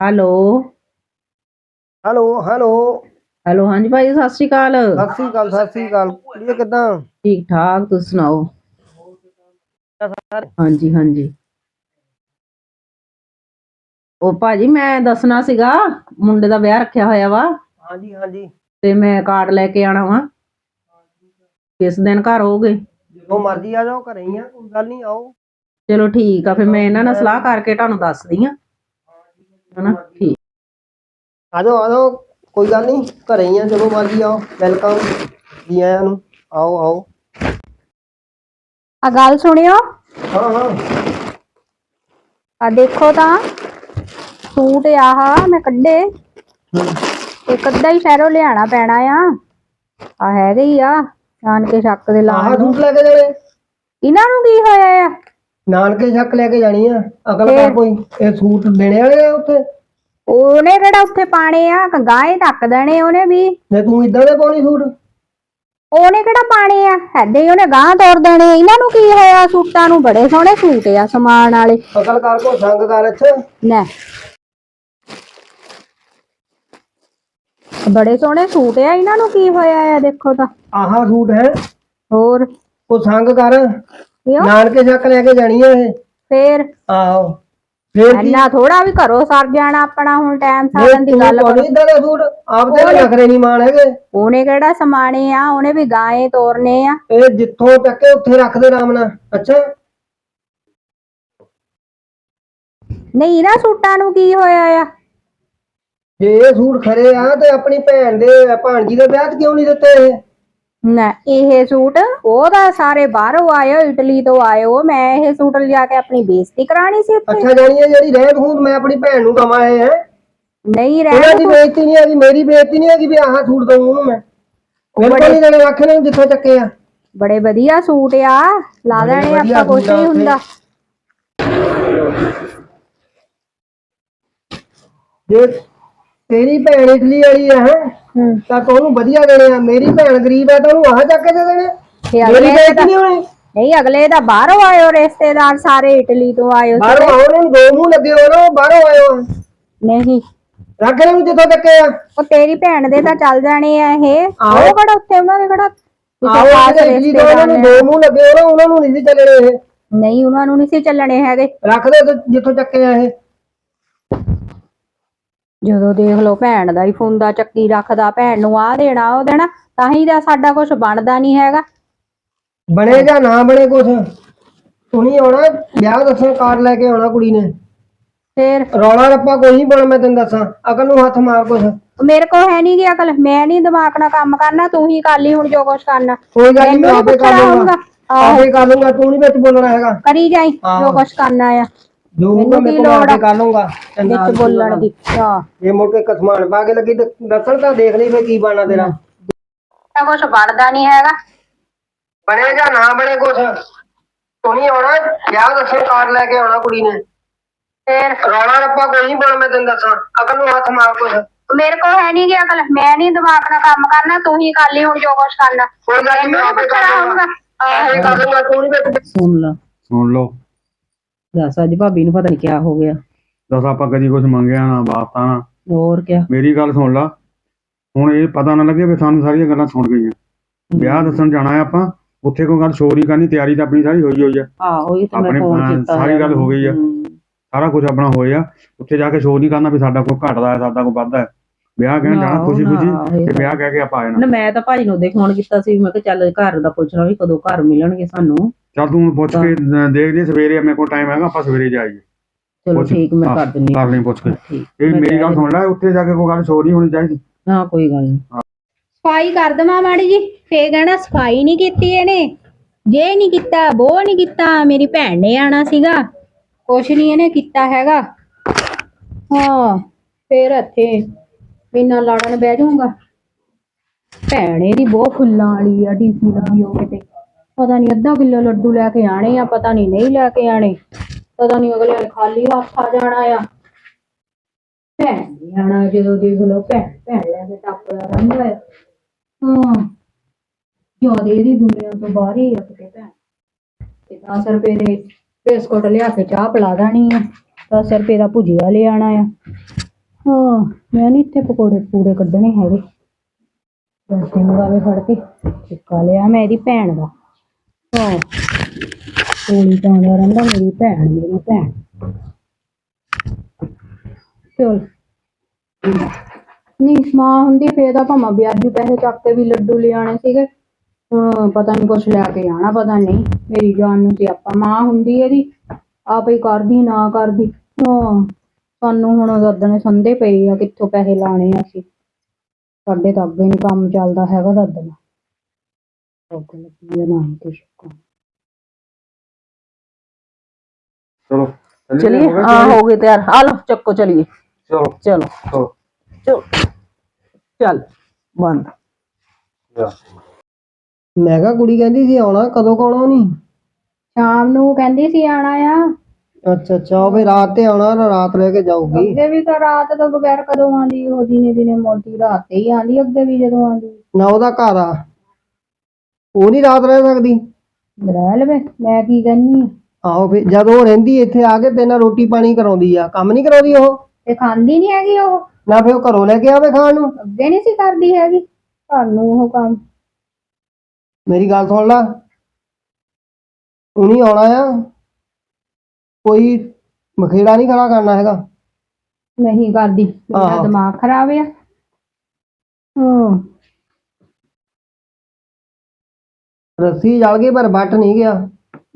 Hello. Hello hello. Hello ਹਾਂਜੀ ਭਾਈ ਸਤਿ ਸ਼੍ਰੀ ਅਕਾਲ। ਸਤਿ ਸ੍ਰੀ ਅਕਾਲ ਸਤਿ ਸ੍ਰੀ ਅਕਾਲ। ਕੁੜੀਏ ਕਿਦਾਂ? ਠੀਕ ਠਾਕ ਤੁਸੀਂ ਸੁਣਾਓ? ਹਾਂਜੀ ਹਾਂਜੀ। ਉਹ ਭਾਜੀ ਮੈਂ ਦੱਸਣਾ ਸੀਗਾ ਮੁੰਡੇ ਦਾ ਵਿਆਹ ਰੱਖਿਆ ਹੋਇਆ ਵਾ। ਹਾਂਜੀ ਹਾਂਜੀ। ਤੇ ਮੈਂ ਕਾਰਡ ਲੈ ਕੇ ਆਣਾ ਵਾ। ਕਿਸ ਦਿਨ ਘਰ ਹੋਗੇ ਜਦੋਂ ਮਰਜ਼ੀ ਆ ਜਾਓ ਘਰੇ ਹੀ ਆ ਕੋਈ ਗੱਲ ਨਹੀਂ ਆਓ। ਚਲੋ ਠੀਕ ਆ ਫਿਰ ਮੈਂ ਇਹਨਾਂ ਨਾਲ ਸਲਾਹ ਕਰਕੇ ਤੁਹਾਨੂੰ ਦੱਸਦੀ ਆ। ਹਨਾ? ਠੀਕ। ਆ ਜਾਓ ਆ ਜਾਓ ਕੋਈ ਗੱਲ ਨਹੀਂ ਘਰੇ ਹੀ ਆ ਜਦੋਂ ਮਰਜ਼ੀ ਆਓ ਵੈਲਕਮ ਜੀ ਆਇਆਂ ਨੂੰ ਆਓ ਆਓ। ਆ ਗੱਲ ਸੁਣਿਓ। ਹਾਂ ਹਾਂ। ਆ ਦੇਖੋ ਤਾਂ ਸੂਟ ਆਹ ਮੈਂ ਕੱਢੇ। ਇੱਕ ਅੱਧਾ ਹੀ ਸ਼ਹਿਰੋਂ ਲਿਆਣਾ ਪੈਣਾ ਆ। ਆ ਹੈਗੇ ਹੀ ਆ ਜਾਣ ਕੇ ਸ਼ੱਕ ਦੇ ਆਹ ਲਾਣ ਨੂੰ। ਸੂਟ ਲੈ ਕੇ ਜਾਣੇ ਇਹਨਾਂ ਨੂੰ ਕੀ ਹੋਇਆ ਆ? ਨਾਨਕੇ ਛੱਕ ਲੈ ਕੇ ਜਾਣੀ ਆ ਅਗਲ ਕਰ ਕੋਈ ਇਹ ਸੂਟ ਦੇਣੇ ਵਾਲੇ ਆ ਉੱਥੇ? ਉਹਨੇ ਕਿਹੜਾ ਉੱਥੇ ਪਾਣੇ ਆ ਗਾਏ ਢੱਕ ਦੇਣੇ ਉਹਨੇ ਵੀ। ਜੇ ਤੂੰ ਇਦਾਂ ਦੇ ਪਾਉਣੀ ਸੂਟ? ਉਹਨੇ ਕਿਹੜਾ ਪਾਣੇ ਆ? ਐਦੇ ਹੀ ਉਹਨੇ ਗਾਂ ਤੋੜ ਦੇਣੇ। ਇਹਨਾਂ ਨੂੰ ਕੀ ਹੋਇਆ? ਸੂਟਾਂ ਨੂੰ ਬੜੇ ਸੋਹਣੇ ਸੂਟ ਆ ਸਮਾਨ ਵਾਲੇ। ਅਕਲ ਕਰ ਕੋ ਸੰਗ ਕਰ ਇੱਥੇ। ਲੈ। ਬੜੇ ਸੋਹਣੇ ਸੂਟ ਆ ਇਹਨਾਂ ਨੂੰ ਕੀ ਹੋਇਆ ਆ? ਦੇਖੋ ਤਾਂ। ਆਹ ਸੂਟ ਹੈ। ਹੋਰ? ਕੋ ਸੰਗ ਕਰ। ਕਿਉਂ? ਨਾਨਕੇ ਛੱਕ ਲੈ ਕੇ ਜਾਣੀ ਆ ਇਹ। ਫੇਰ? ਆਹੋ। ਫੇਰ ਕੀ? ਇੰਨਾ ਥੋੜਾ ਵੀ ਘਰੋਂ ਸਰ ਜਾਣਾ ਆਪਣਾ ਹੁਣ ਟਾਈਮ ਸਾਰਨ ਦੀ ਗੱਲ ਕਰੋ। ਇਦਾਂ ਦਾ ਸੂਟ? ਆਪ ਤੇ ਨਖਰੇ ਨਹੀਂ ਮਾਣ ਹੈਗੇ। ਉਹਨੇ ਕਿਹੜਾ ਸਮਾਣੇ ਆ? ਉਹਨੇ ਵੀ ਗਾਏ ਤੋਰਨੇ ਆ। ਇਹ ਜਿੱਥੋਂ ਚੱਕੇ ਉੱਥੇ ਰੱਖਦੇ ਆਰਾਮ ਨਾਲ। ਅੱਛਾ? ਨਹੀਂ ਇਹਨਾਂ ਸੂਟਾਂ ਨੂੰ ਕੀ ਹੋਇਆ ਆ? ਜੇ ਇਹ ਸੂਟ ਖਰੇ ਆ ਤੇ ਆਪਣੀ ਭੈਣ ਦੇ ਭਾਣਜੀ ਦੇ ਵਿਆਹ 'ਚ ਕਿਉਂ ਨਹੀਂ ਦਿੱਤੇ ਇਹ? ਨਾ। ਇਹ ਸੂਟ ਉਹਦਾ ਸਾਰੇ ਬਾਹਰੋਂ ਹੋ ਇਟਲੀ ਤੋਂ ਹੋ। ਮੈਂ ਇਹ ਸੂਟ ਲਿਜਾ ਕੇ ਆਪਣੀ ਬੇਇੱਜ਼ਤੀ ਕਰਾਣੀ ਸੀ ਉੱਥੇ। ਅੱਛਾ ਜਾਣੀ ਹੈ ਜਿਹੜੀ ਰਹਿਤ ਹੂੰ ਮੈਂ ਆਪਣੀ ਭੈਣ ਨੂੰ ਦਵਾਂ ਇਹ ਹੈ? ਨਹੀਂ ਰਹਿ ਦੀ ਬੇਇੱਜ਼ਤੀ ਨਹੀਂ ਹੈਗੀ ਮੇਰੀ ਬੇਇੱਜ਼ਤੀ ਨਹੀਂ ਹੈਗੀ ਵੀ ਆਹ ਸੂਟ ਦਊਂ ਉਹਨੂੰ ਮੈਂ। ਮੇਰੇ ਕੋਲ ਦੇਣੇ ਆਖੇ ਨੇ ਜਿੱਥੋਂ ਚੱਕੇ ਆ। ਬੜੇ ਵਧੀਆ ਸੂਟ ਆ। ਲਾ ਦੇਣੇ ਵਧੀਆ ਆਪਾਂ ਕੁਛ ਸੂਟ ਆ ਨਹੀਂ ਉੱਥੇ। ਹੁੰਦਾ ਜੇ ਤੇਰੀ ਭੈਣ ਇਟਲੀ ਵਾਲੀ ਹੈ? ਹੂੰ। ਤਾਂ ਤੂੰ ਉਹਨੂੰ ਵਧੀਆ ਦੇਣੇ ਆ। ਮੇਰੀ ਭੈਣ ਗਰੀਬ ਆ ਤਾਂ ਉਹਨੂੰ ਆਹ ਚੱਕ ਕੇ ਦੇ ਦੇਣੇ? ਤੇ ਮੇਰੀ ਅਗਲੇ ਬੇਇੱਜ਼ਤੀ ਦਾ ਨਹੀਂ ਹੋਣੀ ਨਹੀਂ ਅਗਲੇ ਦਾ ਬਾਹਰੋਂ ਆਇਓ ਰਿਸ਼ਤੇਦਾਰ ਸਾਰੇ ਇਟਲੀ ਤੋਂ ਆਇਓ ਬਾਹਰੋਂ ਨੂੰ ਦੋ ਮੂੰਹ ਲੱਗੇ ਹੋ ਨਾ ਉਹ ਬਾਹਰੋਂ ਆਇਓ ਆ। ਨਹੀਂ। ਰੱਖ ਲੈ ਨੂੰ ਜਿੱਥੋਂ ਚੱਕੇ ਆ। ਉਹ ਤੇਰੀ ਭੈਣ ਦੇ ਤਾਂ ਚੱਲ ਜਾਣੇ ਆ ਇਹ। ਉਹ ਕਿਹੜਾ ਉੱਥੇ ਉਹਨਾਂ ਦੇ ਕਿਹੜਾ ਕਿਸੇ ਆਹੋ ਖਾਸ ਜਿਹੜੇ ਇਟਲੀ ਤੋਂ ਉਹਨਾਂ ਨੂੰ? ਰਿਸ਼ਤੇਦਾਰ ਦੋ ਮੂੰਹ ਲੱਗੇ ਹੋ ਨਾ ਉਹਨਾਂ ਨੂੰ ਨਹੀਂ ਸੀ ਚੱਲਣੇ ਇਹ। ਨਹੀਂ ਉਹਨਾਂ ਨੂੰ ਨਹੀਂ ਸੀ ਚੱਲਣੇ ਹੈਗੇ। ਰੱਖ ਦੇ ਜਿੱਥੋਂ ਚੱਕੇ ਆ ਇਹ। ਜਦੋਂ ਦੇਖ ਲਓ ਭੈਣ ਦਾ ਹੀ ਫੁੰਦਾ ਚੱਕੀ ਰੱਖਦਾ ਭੈਣ ਨੂੰ ਆ ਦੇਣਾ ਉਹ ਦੇਣਾ ਤਾਂ ਹੀ ਤਾਂ ਸਾਡਾ ਕੁਝ ਬਣਦਾ ਨਹੀਂ ਹੈਗਾ। ਬਣੇ ਜਾਂ ਨਾ ਬਣੇ ਕੁਛ? ਨਹੀਂ ਆਉਣਾ? ਵਿਆਹ ਦੱਸਣ ਕਾਰ ਲੈ ਕੇ ਆਉਣਾ ਕੁੜੀ ਨੇ। ਫੇਰ? ਰੌਲਾ ਰੱਪਾ ਕੋਈ ਨਹੀਂ ਬਣ ਮੈਂ ਤੈਨੂੰ ਦੱਸਾਂ। ਅਕਲ ਨੂੰ ਹੱਥ ਮਾਰ ਕੁਛ। ਮੇਰੇ ਕੋਲ ਹੈ ਨਹੀਂ ਗੀ ਅਕਲ ਮੈਂ ਨਹੀਂ ਦਿਮਾਗ ਨਾਲ ਕੰਮ ਕਰਨਾ ਤੂੰ ਹੀ ਕਰ ਲਈ ਹੁਣ ਜੋ ਕੁਛ ਕਰਨਾ। ਕੋਈ ਗੱਲ ਨਹੀਂ ਮੈਂ ਮੈਨੂੰ ਆਪੇ ਕਰ ਪੁੱਛਣਾ। ਆਪੇ ਕਰ ਲੂੰਗਾ ਤੂੰ ਨਹੀਂ ਵਿੱਚ ਬੋਲਣਾ ਹੈਗਾ। ਕਰੀ ਜਾਈ ਜੋ ਆਹੋ। ਕੁਛ ਕਰਨਾ ਆ। ਜੋ ਮੈਨੂੰ ਮੈਂ ਕੀ ਕੋਲ ਲੋੜ ਆ? ਕਰ ਲੂੰਗਾ ਵਿੱਚ ਬੋਲਣ ਦੀ ਹਾਂ। ਇਹ ਮੁੜ ਕੇ ਕਸਮਾਨ ਪਾ ਕੇ ਲੱਗੀ ਤੇ ਦੱਸਣ ਤਾਂ ਦੇਖ ਲਈ ਫੇ ਕੀ ਬਣਨਾ ਤੇਰਾ। ਤਾਂ ਕੁਝ ਬਣਦਾ ਨਹੀਂ ਹੈਗਾ। ਬਣੇ ਜਾਂ ਨਾ ਬਣੇ ਕੁਛ? ਤੂੰ ਨਹੀਂ ਆਉਣਾ ਵਿਆਹ ਦੱਸਣ ਕਾਰ ਲੈ ਕੇ ਆਉਣਾ ਕੁੜੀ ਨੇ। ਫੇਰ? ਰੌਲਾ ਰੱਪਾ ਕੋਈ ਨਹੀਂ ਬਣ ਮੈਂ ਤੈਨੂੰ ਦੱਸਾਂ। ਅਕਲ ਨੂੰ ਹੱਥ ਮਾਰ ਕੁਛ। ਮੇਰੇ ਕੋਲ ਹੈ ਨਹੀਂ ਗੀ ਅਕਲ। ਮੈਂ ਨਹੀਂ ਦਿਮਾਗ ਨਾਲ ਕੰਮ ਕਰਨਾ ਤੂੰ ਹੀ ਕਰ ਲਈ ਹੁਣ ਜੋ ਕੁਛ ਕਰਨਾ। ਕੋਈ ਗੱਲ ਨਹੀਂ ਮੈਂ ਆਪੇ ਕਰ ਲੂੰਗਾ ਆਪੇ ਕਰ ਲੂੰਗਾ ਤੂੰ ਨਹੀਂ ਸੁਣ ਲਾ। ਸੁਣ ਲਓ। ਦੱਸ ਅੱਜ ਭਾਬੀ ਨੂੰ ਪਤਾ ਨਹੀਂ ਕਿਆ ਹੋ ਗਿਆ। ਦੱਸ ਆਪਾਂ ਕਦੀ ਕੁਝ ਮੰਗਿਆ ਨਾ ਬਾਤਾਂ ਨਾ। ਹੋਰ ਕਿਆ। ਮੇਰੀ ਗੱਲ ਸੁਣ ਲਾ। ਹੁਣ ਇਹ ਪਤਾ ਨਾ ਲੱਗੇ ਵੀ ਸਾਨੂੰ ਸਾਰੀਆਂ ਗੱਲਾਂ ਸੁਣ ਗਈਆਂ। ਵਿਆਹ ਦੱਸਣ ਜਾਣਾ ਹੈ ਆਪਾਂ ਉੱਥੇ ਕੋਈ ਗੱਲ ਸ਼ੋਰੀ ਕਰਨੀ ਤਿਆਰੀ ਤਾਂ ਆਪਣੀ ਸਾਰੀ ਹੋਈ ਹੋਈ ਆ। ਆਹੋ ਇਹ ਤਾਂ ਮੈਂ ਆਪਣੇ ਫੋਨ ਹਾਂ, ਕੀਤਾ ਸਾਰੀ। ਗੱਲ ਹੋ ਗਈ ਆ। ਹਮ। ਸਾਰਾ ਕੁਝ ਆਪਣਾ ਹੋਇਆ। ਉੱਥੇ ਜਾ ਕੇ ਸ਼ੋਅ ਨਹੀਂ ਕਰਨਾ ਵੀ ਸਾਡਾ ਕੋਈ ਘਟਦਾ ਹੈ ਸਾਡਾ ਕੋਈ ਵੱਧਦਾ ਹੈ। ਵਿਆਹ ਕਹਿਣ ਜਾਣਾ ਖੁਸ਼ੀ ਨਾ, ਖੁਸ਼ੀ ਇਹ ਤੇ ਵਿਆਹ ਕਹਿ ਕੇ ਆਪਾਂ ਆ ਜਾਣਾ। ਨਾ ਮੈਂ ਤਾਂ ਭਾਜੀ ਨੂੰ ਦੇ ਫੋਨ ਕੀਤਾ ਸੀ ਮੈਂ ਕਿਹਾ ਚੱਲ ਘਰ ਦਾ ਪੁੱਛਣਾ ਵੀ ਕਦੋਂ ਘਰ ਮਿਲਣਗੇ ਸਾਨੂੰ। ਚੱਲ ਤੂੰ ਪੁੱਛ ਕੇ ਅਹ, ਦੇਖ ਜੀ ਸਵੇਰੇ ਮੇਰੇ ਕੋਲ ਟਾਈਮ ਹੈਗਾ ਆਪਾਂ ਸਵੇਰੇ ਜਾਈਏ। ਚਲੋ ਪੁੱਛ- ਠੀਕ ਮੈਂ ਹਾਂ, ਕਰ ਦਿੰਨੀ ਕਰ ਲਈ ਪੁੱਛ ਕੇ। ਠੀਕ ਇਹ ਮੈਂ ਮੇਰੀ ਗੱਲ ਸੁਣ ਲੈ ਉੱਥੇ ਜਾ ਕੇ ਕੋਈ ਗੱਲ ਨਹੀਂ ਹੋਣੀ ਚਾਹੀਦੀ। ਹਾਂ ਕੋਈ ਗੱਲ ਨਹੀਂ ਸਫ਼ਾਈ ਕਰ ਦਵਾਂ ਮਾੜੀ ਜੀ ਫੇਰ ਕਹਿਣਾ ਸਫ਼ਾਈ ਨਹੀਂ ਕੀਤੀ ਇਹਨੇ। ਜੇ ਨਹੀਂ ਕੀਤਾ ਬੋ ਨਹੀਂ ਕੀਤਾ ਮੇਰੀ ਭੈਣ ਨੇ ਆਣਾ ਸੀਗਾ। ਕੁਛ ਨਹੀਂ ਇਹਨੇ ਕੀਤਾ ਹੈਗਾ। ਹਾਂ ਫੇਰ ਇੱਥੇ ਬਿਨਾਂ ਲਾੜਨ ਬਹਿ ਜਾਊਗਾ। ਭੈਣ ਇਹਦੀ ਬਹੁਤ ਫੁੱਲਾਂ ਵਾਲੀ ਆ, ਡੀਸੀ ਲੱਗੀ ਹੋ ਕਿਤੇ। ਪਤਾ ਨਹੀਂ ਅੱਧਾ ਕਿਲੋ ਲੱਡੂ ਲੈ ਕੇ ਆਣੇ ਆ, ਪਤਾ ਨਹੀਂ ਨਹੀਂ ਲੈ ਕੇ ਆਣੇ ਪਤਾ ਨਹੀਂ ਅਗਲੇ ਨੇ ਖਾਲੀ ਹੱਥ ਆ ਜਾਣਾ ਆ। ਭੈਣ ਨੇ ਆਣਾ ਜਦੋਂ ਦੇਖ ਲਓ, ਭੈਣ ਭੈਣ ਲੈ ਕੇ ਟੱਪਦਾ ਰਹਿੰਦਾ ਆ ਹਾਂ ਜ਼ਿਆਦਾ ਇਹਦੀ ਦੁਨੀਆ ਤੋਂ ਬਾਹਰ ਹੀ ਆ ਕਿਤੇ ਭੈਣ। ਤੇ 10 ਰੁਪਏ ਦੇ ਬਿਸਕੁਟ ਲਿਆ ਕੇ ਚਾਹ ਪਿਲਾ ਦੇਣੀ ਆ। 10 ਰੁਪਏ ਦਾ ਭੁਜੀਆ ਲਿਆਣਾ ਆ। ਹਾਂ, ਮੈਂ ਨਹੀਂ ਇੱਥੇ ਪਕੌੜੇ ਪੂੜੇ ਕੱਢਣੇ ਹੈਗੇ। ਪੈਸੇ ਮੰਗਾਵੇ ਫੜ ਕੇ, ਚੁੱਕਾ ਲਿਆ ਮੈਂ ਇਹਦੀ ਭੈਣ ਦਾ। ਹਾਂ ਕੋਲੀ ਪਾਉਂਦਾ ਰਹਿੰਦਾ, ਮੇਰੀ ਭੈਣ ਮੇਰੀ ਭੈਣ। ਚਲ। ਨਹੀਂ ਮਾਂ ਹੁੰਦੀ, ਫੇਰ ਤਾਂ ਭਾਵੇਂ ਵਿਆਜੂ, ਪੈਸੇ ਚੱਕ ਕੇ ਵੀ ਲੱਡੂ ਲਿਆਣੇ ਸੀਗੇ। ਹੁਣ ਪਤਾ ਨਹੀਂ ਕੁਛ ਲੈ ਕੇ ਆਣਾ ਪਤਾ ਨਹੀਂ ਮੇਰੀ ਜਾਨ ਨੂੰ ਤੇ ਆਪਾਂ ਮਾਂ ਹੁੰਦੀ ਇਹਦੀ। ਆਪ ਹੀ ਕਰਦੀ, ਨਾ ਕਰਦੀ। ਹਾਂ। ਸਾਨੂੰ ਹੁਣ ਦਰਦਨੇ ਸੰਦੇ ਪਏ ਆ ਕਿੱਥੋਂ ਪੈਸੇ ਲਾਣੇ ਆ ਅਸੀਂ? ਸਾਡੇ ਤਾਂ ਅੱਗੇ ਨਹੀਂ ਕੰਮ ਚੱਲਦਾ ਹੈਗਾ ਦਰਦਨਾ ਅੱਗ ਲੱਗੀ ਆ ਨਾ ਹੀ ਕੁਛ ਕੰਮ। ਚਲੋ ਚਲਿਏ ਹੋ ਗਏ ਹਾਂ ਹੋ ਗਏ ਤਿਆਰ। ਆ ਲਓ ਚੱਕੋ ਚਲਿਏ। ਚਲੋ। ਚਲੋ। ਚਲੋ। ਚਲੋ। ਚੱਲ ਬੰਦ। ਜਾ। ਮੈਂ ਕਿਹਾ ਕੁੜੀ ਕਹਿੰਦੀ ਸੀ ਆਉਣਾ ਕਦੋਂ ਕੋਣਾ ਨਹੀਂ ਸ਼ਾਮ ਨੂੰ ਕਹਿੰਦੀ ਸੀ ਆਣਾ ਆ। ਅੱਛਾ ਅੱਛਾ ਉਹ ਵੀ ਰਾਤ ਤੇ ਆਉਣਾ ਨਾ ਰਾਤ ਰਹਿ ਕੇ ਜਾਊਗੀ। ਅੱਗੇ ਵੀ ਤਾਂ ਰਾਤ ਤੋਂ ਬਗੈਰ ਕਦੋਂ ਆਂਦੀ ਉਹ ਦਿਨੇ ਦਿਨੇ ਮੋਟੀ ਰਾਤ ਤੇ ਹੀ ਆਂਦੀ ਅੱਗੇ ਵੀ ਜਦੋਂ ਆਂਦੀ ਨਾ ਉਹਦਾ ਘਰ ਆ। ਉਹ ਨਹੀਂ ਰਾਤ ਰਹਿ ਸਕਦੀ। ਰਹਿ ਲਵੇ ਮੈਂ ਕੀ ਕਹਿੰਨੀ ਆ? ਆਹੋ ਫਿਰ ਜਦੋਂ ਉਹ ਰਹਿੰਦੀ ਇੱਥੇ ਆ ਕੇ ਤੇ ਨਾਲ ਰੋਟੀ ਪਾਣੀ ਕਰਾਉਂਦੀ ਆ। ਕੰਮ ਨਹੀਂ ਕਰਾਉਂਦੀ ਉਹ? ਤੇ ਖਾਂਦੀ ਨਹੀਂ ਹੈਗੀ ਉਹ? ਨਾ ਫਿਰ ਉਹ ਘਰੋਂ ਲੈ ਕੇ ਆਵੇ ਖਾਣ ਨੂੰ। ਅੱਗੇ ਨਹੀਂ ਸੀ ਕਰਦੀ ਹੈਗੀ ਘਰ ਨੂੰ ਉਹ ਕੰਮ। ਮੇਰੀ ਗੱਲ ਸੁਣ ਲਾ। ਉਹਨੀ ਆਉਣਾ ਆ। ਕੋਈ ਮਖੇੜਾ ਨਹੀਂ ਖੜਾ ਕਰਨਾ ਹੈਗਾ। ਨਹੀਂ ਕਰਦੀ ਮੇਰਾ ਆਹੋ। ਦਿਮਾਗ ਖਰਾਬ ਆ। ਹਾਂ। ਰੱਸੀ ਜਲ ਗਈ ਪਰ ਵੱਟ ਨਹੀਂ ਗਿਆ।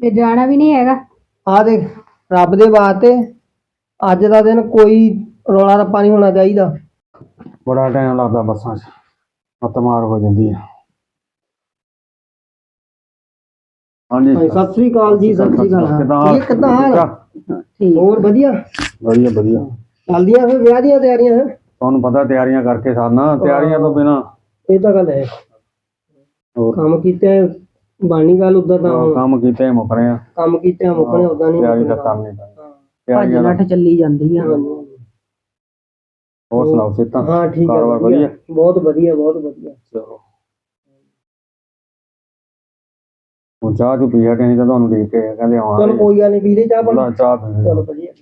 ਤੇ ਜਾਣਾ ਵੀ ਨਹੀਂ ਹੈਗਾ। ਆ ਦੇਖ ਰੱਬ ਦੇ ਵਾਸਤੇ ਅੱਜ ਦਾ ਦਿਨ ਕੋਈ ਰੌਲਾ ਰੱਪਾ ਨਹੀਂ ਹੋਣਾ ਚਾਹੀਦਾ। ਬੜਾ ਟਾਈਮ ਲੱਗਦਾ ਬੱਸਾਂ 'ਚ। ਮੱਤ ਮਾਰ ਹੋ ਜਾਂਦੀ ਹੈ ਹਾਂਜੀ। ਸਤਿ ਸ੍ਰੀ ਅਕਾਲ ਜੀ ਸਤਿ ਸ੍ਰੀ ਅਕਾਲ। ਕਿੱਦਾਂ? ਇਹ ਕਿੱਦਾਂ ਹਾਲ? ਠੀਕ ਹੋਰ ਵਧੀਆ? ਵਧੀਆ ਵਧੀਆ। ਚੱਲਦੀਆਂ ਫਿਰ ਵਿਆਹ ਦੀਆਂ ਤਿਆਰੀਆਂ ਹੈ ਤੁਹਾਨੂੰ ਪਤਾ ਤਿਆਰੀਆਂ ਕਰਕੇ ਸਾਨਾ ਤਿਆਰੀਆਂ ਤੋਂ ਬਿਨਾ ਇਹ ਤਾਂ ਗੱਲ ਹੈ। ਹੋਰ? ਕੰਮ ਕੀਤੇ ਬਾਣੀ ਗੱਲ ਉਦਾਂ ਤਾਂ। ਹੁਣ ਕੰਮ ਕੀਤੇ ਮੁੱਕ ਰਹੇ ਆ। ਕੰਮ ਕੀਤੇ ਮੁੱਕਣੇ ਉਦਾਂ ਨਹੀਂ ਤਿਆਰੀ ਤਾਂ ਮੁੱਕਣਾ। ਕਰਨੀ ਭੱਜ ਤਿਆਰੀਆਂ ਦਾ ਨੱਠ ਚੱਲੀ ਜਾਂਦੀ ਆ। ਹੋਰ ਸੁਣਾਓ ਸਿੱਧਾ ਹਾਂ ਠੀਕ ਹੈ ਕਾਰੋਬਾਰ ਵਧੀਆ? ਵਧੀਆ। ਬਹੁਤ ਵਧੀਆ ਬਹੁਤ ਵਧੀਆ। ਚਲੋ। ਹੁਣ ਚਾਹ ਚੁ ਪੀਆ ਕਿ ਨਹੀਂ ਤਾਂ ਤੁਹਾਨੂੰ ਦੇਖ ਕੇ ਕਹਿੰਦੇ ਚਲੋ ਆਉਣਾ ਕੋਈ ਗੱਲ ਨਹੀਂ ਪੀ ਲਈ ਚਾਹ ਪਾਣੀ। ਬੋਲਾ ਚਾਹ ਪੀਣੀ ਚਲੋ ਵਧੀਆ।